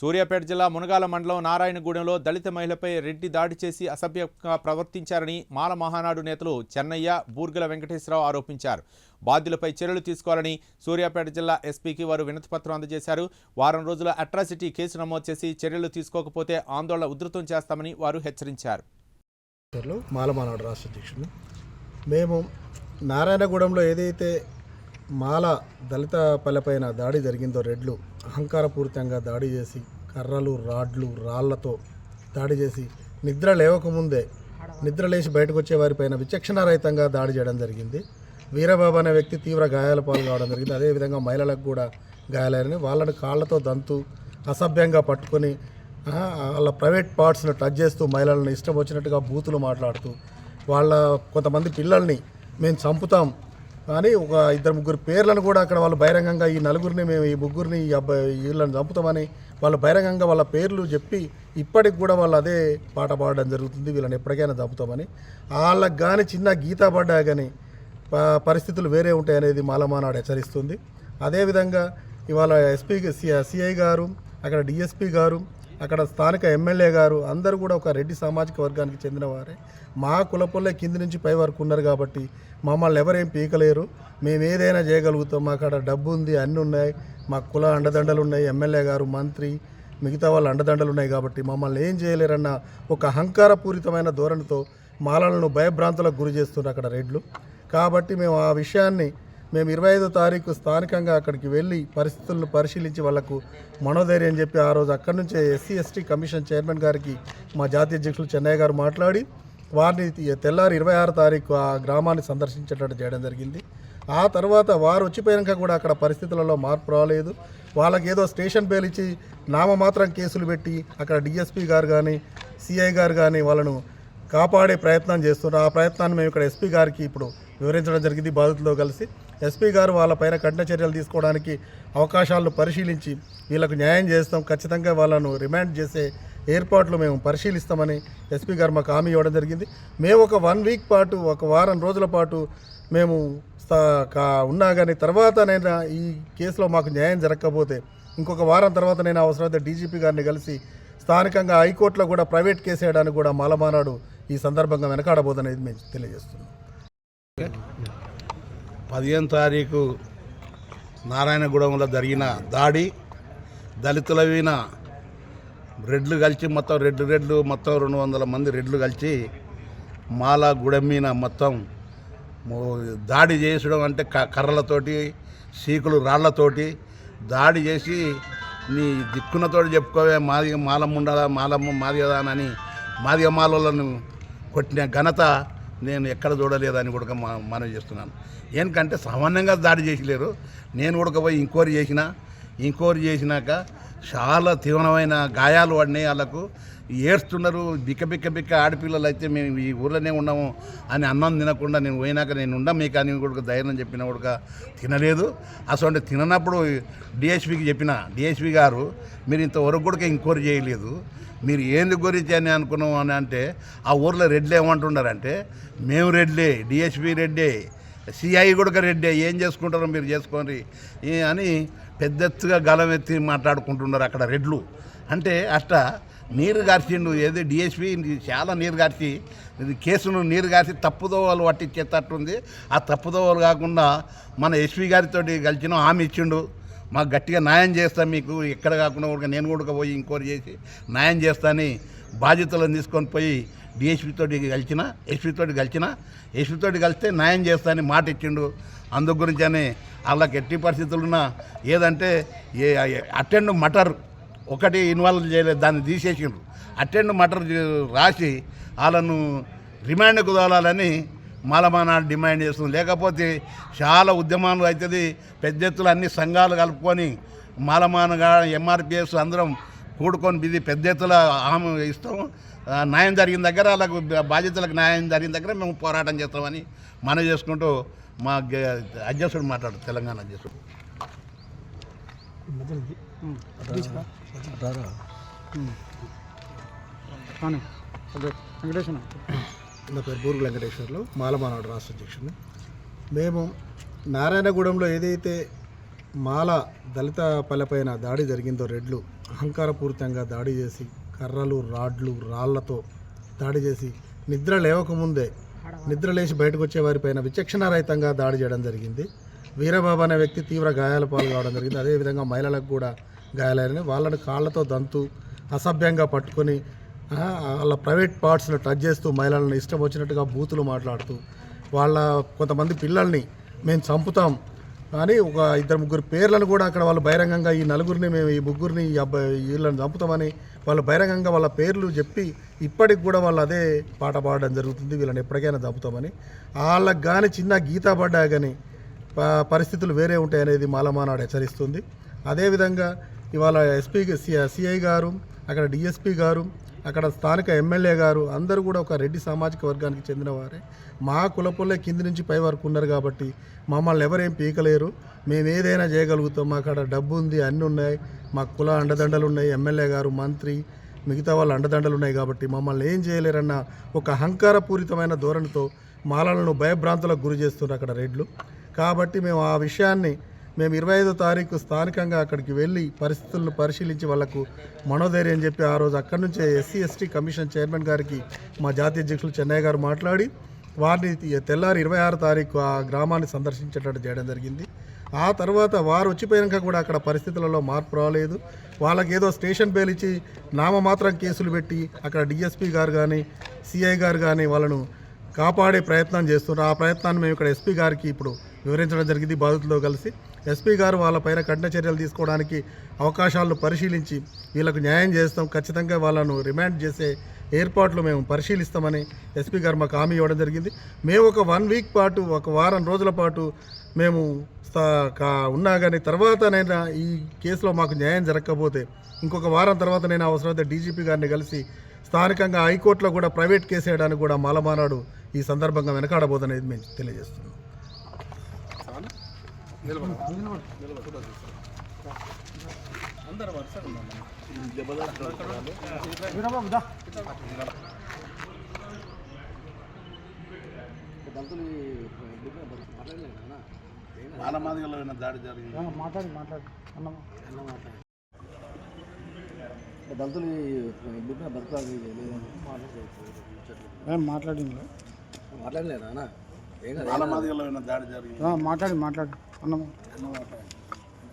సూర్యాపేట జిల్లా మునగాల మండలం నారాయణగూడెంలో దళిత మహిళపై రెడ్డి దాడి చేసి అసభ్యంగా ప్రవర్తించారని మాల మహానాడు నేతలు చెన్నయ్య బూర్గల వెంకటేశ్వరరావు ఆరోపించారు. బాధ్యులపై చర్యలు తీసుకోవాలని సూర్యాపేట జిల్లా ఎస్పీకి వారు వినతిపత్రం అందజేశారు. వారం రోజుల అట్రాసిటీ కేసు నమోదు చేసి చర్యలు తీసుకోకపోతే ఆందోళన ఉధృతం చేస్తామని వారు హెచ్చరించారు. రాష్ట్ర అధ్యక్షుడు. మేము నారాయణగూడెంలో ఏదైతే మాల దళిత పల్లెపైన దాడి జరిగిందో రెడ్లు అహంకారపూరితంగా దాడి చేసి కర్రలు రాడ్లు రాళ్ళతో దాడి చేసి నిద్ర లేవకముందే నిద్ర లేచి బయటకు వచ్చే వారిపైన విచక్షణారహితంగా దాడి చేయడం జరిగింది. వీరబాబు అనే వ్యక్తి తీవ్ర గాయాల పాలు కావడం జరిగింది. అదేవిధంగా మహిళలకు కూడా గాయాలైనవి. వాళ్ళని కాళ్ళతో దంతు అసభ్యంగా పట్టుకొని వాళ్ళ ప్రైవేట్ పార్ట్స్ని టచ్ చేస్తూ మహిళలను ఇష్టం వచ్చినట్టుగా బూతులు మాట్లాడుతూ వాళ్ళ కొంతమంది పిల్లల్ని మేము చంపుతాం కానీ ఒక ఇద్దరు ముగ్గురు పేర్లను కూడా అక్కడ వాళ్ళు బహిరంగంగా ఈ నలుగురిని మేము ఈ ముగ్గురిని ఈ అబ్బాయి వీళ్ళని చంపుతామని వాళ్ళు బహిరంగంగా వాళ్ళ పేర్లు చెప్పి ఇప్పటికి కూడా వాళ్ళు అదే పాట పాడడం జరుగుతుంది. వీళ్ళని ఎప్పటికైనా చంపుతామని. వాళ్ళకి కానీ చిన్న గీత పడ్డా కానీ పరిస్థితులు వేరే ఉంటాయి అనేది మాలమానాడు హెచ్చరిస్తుంది. అదేవిధంగా ఇవాళ ఎస్పీ సిఐ గారు అక్కడ డిఎస్పి గారు అక్కడ స్థానిక ఎమ్మెల్యే గారు అందరూ కూడా ఒక రెడ్డి సామాజిక వర్గానికి చెందినవారే. మా కులపొల్లే కింది నుంచి పై వరకు ఉన్నారు కాబట్టి మమ్మల్ని ఎవరేం పీకలేరు. మేము ఏదైనా చేయగలుగుతాం. మాకు అక్కడ డబ్బు ఉంది అన్నీ ఉన్నాయి. మా కుల అండదండలు ఉన్నాయి. ఎమ్మెల్యే గారు మంత్రి మిగతా వాళ్ళ అండదండలు ఉన్నాయి కాబట్టి మమ్మల్ని ఏం చేయలేరన్న ఒక అహంకారపూరితమైన ధోరణితో మాలలను భయభ్రాంతులకు గురి చేస్తున్నారు అక్కడ రెడ్లు. కాబట్టి మేము ఆ విషయాన్ని మేము ఇరవై ఐదో తారీఖు స్థానికంగా అక్కడికి వెళ్ళి పరిస్థితులను పరిశీలించి వాళ్ళకు మనోధైర్యం చెప్పి ఆ రోజు అక్కడి నుంచే ఎస్సీ ఎస్టీ కమిషన్ చైర్మన్ గారికి మా జాతీయ అధ్యక్షులు చెన్నయ్య గారు మాట్లాడి వారిని తెల్లారి ఇరవై ఆరు తారీఖు ఆ గ్రామాన్ని సందర్శించేటట్టు చేయడం జరిగింది. ఆ తర్వాత వారు వచ్చిపోయాక కూడా అక్కడ పరిస్థితులలో మార్పు రాలేదు. వాళ్ళకి ఏదో స్టేషన్ పేలిచ్చి ఇచ్చి నామమాత్రం కేసులు పెట్టి అక్కడ డిఎస్పీ గారు కానీ సిఐ గారు కానీ వాళ్ళను కాపాడే ప్రయత్నం చేస్తున్నారు. ఆ ప్రయత్నాన్ని మేము ఇక్కడ ఎస్పీ గారికి ఇప్పుడు వివరించడం జరిగింది బాధితులతో కలిసి. ఎస్పీ గారు వాళ్ళపైన కఠిన చర్యలు తీసుకోవడానికి అవకాశాలను పరిశీలించి వీళ్ళకు న్యాయం చేస్తాం. ఖచ్చితంగా వాళ్ళను రిమాండ్ చేసే ఏర్పాట్లు మేము పరిశీలిస్తామని ఎస్పీ గారు మాకు హామీ ఇవ్వడం జరిగింది. మేము ఒక వన్ వీక్ పాటు ఒక వారం రోజుల పాటు మేము కా- ఉన్నా కానీ తర్వాతనైనా ఈ కేసులో మాకు న్యాయం జరగకపోతే ఇంకొక వారం తర్వాత నేను అవసరమైతే డీజీపీ గారిని కలిసి స్థానికంగా హైకోర్టులో కూడా ప్రైవేట్ కేసు వేయడానికి కూడా మాలమానాడు ఈ సందర్భంగా వెనకాడబోదనేది మేము తెలియజేస్తున్నాం. పదిహేను తారీఖు నారాయణగూడెంలో జరిగిన దాడి దళితుల వీన రెడ్లు కలిసి మొత్తం రెడ్లు రెడ్లు మొత్తం రెండు వందల మంది రెడ్లు కలిసి మాల గుడెం మీద మొత్తం దాడి చేసడం అంటే క- కర్రలతోటి సీకులు రాళ్ళతోటి దాడి చేసి నీ దిక్కునతోటి చెప్పుకోవే మాది మాలమ్మ మాలమ్మ మాది కదా అని మాదిగ మాలలను కొట్టిన ఘనత నేను ఎక్కడ చూడలేదని కూడా మా- చేస్తున్నాను. ఎందుకంటే సామాన్యంగా దాడి చేసలేరు. నేను కూడా పోయి ఇంక్వైరీ చేసిన ఇంక్వైరీ చేసినాక చాలా తీవ్రమైన గాయాలు పడినాయి వాళ్ళకు. ఏడుస్తున్నారు బిక్క బిక్క బిక్క ఆడపిల్లలు అయితే మేము ఈ ఊర్లోనే ఉన్నాము అని అన్నం తినకుండా నేను పోయినాక నేను ఉండం మీకు అని కూడా ధైర్యం చెప్పిన కూడా తినలేదు. అసలు తిననప్పుడు డిఎస్పీకి చెప్పిన డిఎస్పీ గారు మీరు ఇంతవరకు కూడా ఎంక్వైరీ చేయలేదు. మీరు ఏంది గురించి అని అనుకున్నాం అని అంటే ఆ ఊర్లో రెడ్లు ఏమంటున్నారంటే మేము రెడ్లే డిఎస్పి రెడ్డే సిఐ కూడా రెడ్డే ఏం చేసుకుంటారో మీరు చేసుకోండి. అని పెద్ద ఎత్తుగా గలం ఎత్తి మాట్లాడుకుంటున్నారు అక్కడ రెడ్లు. అంటే అట్లా నీరు గార్చిండు ఏది డిఎస్పి చాలా నీరు గార్చి ఇది కేసును నీరు గార్చి తప్పుదోవలు పట్టించేటట్టుంది. ఆ తప్పుదోవలు కాకుండా మన ఎస్పీ గారితో కలిసిన హామీ ఇచ్చిండు. మాకు గట్టిగా న్యాయం చేస్తాను మీకు ఎక్కడ కాకుండా కూడా నేను కూడా పోయి ఇంకోటి చేసి న్యాయం చేస్తానని బాధ్యతలను తీసుకొని పోయి డిఎస్పితోటి కలిసిన ఎస్పీతోటి కలిసిన ఎస్పీ తోటి కలిస్తే న్యాయం చేస్తానని మాట ఇచ్చిండు. అందు గురించి అని వాళ్ళకి ఎట్టి పరిస్థితులున్నా ఏదంటే ఏ అటెండ్ మటర్ ఒకటి ఇన్వాల్వ్ చేయలేదు దాన్ని తీసేసిండ్రు. అటెండ్ మటర్ రాసి వాళ్ళను రిమాండ్కు తోలాలని మాలమాన డిమాండ్ చేస్తుంది. లేకపోతే చాలా ఉద్యమాలు అవుతుంది. పెద్ద ఎత్తున అన్ని సంఘాలు కలుపుకొని మాలమానగా ఎంఆర్పిఎస్ అందరం కూడుకొని ఇది పెద్ద ఎత్తున హామీ ఇస్తాం. న్యాయం జరిగిన దగ్గర వాళ్ళకు బాధ్యతలకు న్యాయం జరిగిన దగ్గర మేము పోరాటం చేస్తామని మనం చేసుకుంటూ మా అధ్యక్షుడు మాట్లాడు తెలంగాణ అధ్యక్షుడు. నా పేరు బూరుగు వెంకటేశ్వర్లు మాలమానాడు రాష్ట్ర అధ్యక్షుడు మేము నారాయణగూడెంలో ఏదైతే మాల దళిత పల్లెపైన దాడి జరిగిందో రెడ్లు అహంకారపూరితంగా దాడి చేసి కర్రలు రాడ్లు రాళ్ళతో దాడి చేసి నిద్ర లేవకముందే నిద్ర లేచి బయటకు వచ్చే వారిపైన విచక్షణారహితంగా దాడి చేయడం జరిగింది. వీరబాబు అనే వ్యక్తి తీవ్ర గాయాల పాలు కావడం జరిగింది. అదేవిధంగా మహిళలకు కూడా గాయాలైన వాళ్ళని కాళ్ళతో దంతు అసభ్యంగా పట్టుకొని వాళ్ళ ప్రైవేట్ పార్ట్స్ని టచ్ చేస్తూ మహిళలను ఇష్టం వచ్చినట్టుగా బూతులు మాట్లాడుతూ వాళ్ళ కొంతమంది పిల్లల్ని మేము చంపుతాం కానీ ఒక ఇద్దరు ముగ్గురు పేర్లను కూడా అక్కడ వాళ్ళు బహిరంగంగా ఈ నలుగురిని మేము ఈ ముగ్గురిని ఈ అబ్బాయి వీళ్ళని చంపుతామని వాళ్ళు బహిరంగంగా వాళ్ళ పేర్లు చెప్పి ఇప్పటికి కూడా వాళ్ళు అదే పాట పాడడం జరుగుతుంది వీళ్ళని ఎప్పటికైనా చంపుతామని. వాళ్ళకి కానీ చిన్న గీత పడ్డా కానీ ప- పరిస్థితులు వేరే ఉంటాయనేది మాలమానాడు హెచ్చరిస్తుంది. అదేవిధంగా ఇవాళ ఎస్పీ సిఐ గారు అక్కడ డిఎస్పీ గారు అక్కడ స్థానిక ఎమ్మెల్యే గారు అందరూ కూడా ఒక రెడ్డి సామాజిక వర్గానికి చెందినవారే మా కులపుల్లే కింది నుంచి పై వరకు ఉన్నారు కాబట్టి మమ్మల్ని ఎవరేం పీకలేరు. మేము ఏదైనా చేయగలుగుతాం. మాకు అక్కడ డబ్బు ఉంది అన్నీ ఉన్నాయి. మా కుల అండదండలు ఉన్నాయి. ఎమ్మెల్యే గారు మంత్రి మిగతా వాళ్ళ అండదండలు ఉన్నాయి కాబట్టి మమ్మల్ని ఏం చేయలేరన్న ఒక అహంకారపూరితమైన ధోరణితో మాలలను భయభ్రాంతులకు గురి చేస్తున్నారు అక్కడ రెడ్లు. కాబట్టి మేము ఆ విషయాన్ని మేము ఇరవై ఐదో తారీఖు స్థానికంగా అక్కడికి వెళ్ళి పరిస్థితులను పరిశీలించి వాళ్ళకు మనోధైర్యం చెప్పి ఆ రోజు అక్కడి నుంచే ఎస్సీ ఎస్టీ కమిషన్ చైర్మన్ గారికి మా జాతీయ అధ్యక్షులు చెన్నయ్య గారు మాట్లాడి వారిని తెల్లారి ఇరవై ఆరు తారీఖు ఆ గ్రామాన్ని సందర్శించేటట్టు చేయడం జరిగింది. ఆ తర్వాత వారు వచ్చిపోయాక కూడా అక్కడ పరిస్థితులలో మార్పు రాలేదు. వాళ్ళకి ఏదో స్టేషన్ బెయిల్ ఇచ్చి నామమాత్రం కేసులు పెట్టి అక్కడ డిఎస్పీ గారు కానీ సిఐ గారు కానీ వాళ్ళను కాపాడే ప్రయత్నం చేస్తున్నారు. ఆ ప్రయత్నాన్ని మేము ఇక్కడ ఎస్పీ గారికి ఇప్పుడు వివరించడం జరిగింది. బాధితులతో కలిసి ఎస్పీ గారు వాళ్ళపైన కఠిన చర్యలు తీసుకోవడానికి అవకాశాలను పరిశీలించి వీళ్ళకు న్యాయం చేస్తాం. ఖచ్చితంగా వాళ్ళను రిమాండ్ చేసే ఏర్పాట్లు మేము పరిశీలిస్తామని ఎస్పీ గారు మాకు హామీ ఇవ్వడం జరిగింది. మేము ఒక వన్ వీక్ పాటు ఒక వారం రోజుల పాటు మేము కా- ఉన్నా కానీ తర్వాత నేను ఈ కేసులో మాకు న్యాయం జరగకపోతే ఇంకొక వారం తర్వాత నేను అవసరమైతే డీజీపీ గారిని కలిసి స్థానికంగా హైకోర్టులో కూడా ప్రైవేట్ కేసు వేయడానికి కూడా మాలమానాడు ఈ సందర్భంగా వెనకాడబోదనేది మేము తెలియజేస్తున్నాం. మాలమాదిగలో ఏమైనా దాడి జరిగింది? మాట్లాడి మాట్లాడి. దళితులు బిడ్డ బతకాలి మాట్లాడింది? మాట్లాడలేదా మాట్లాడి మాట్లాడి. అన్నమా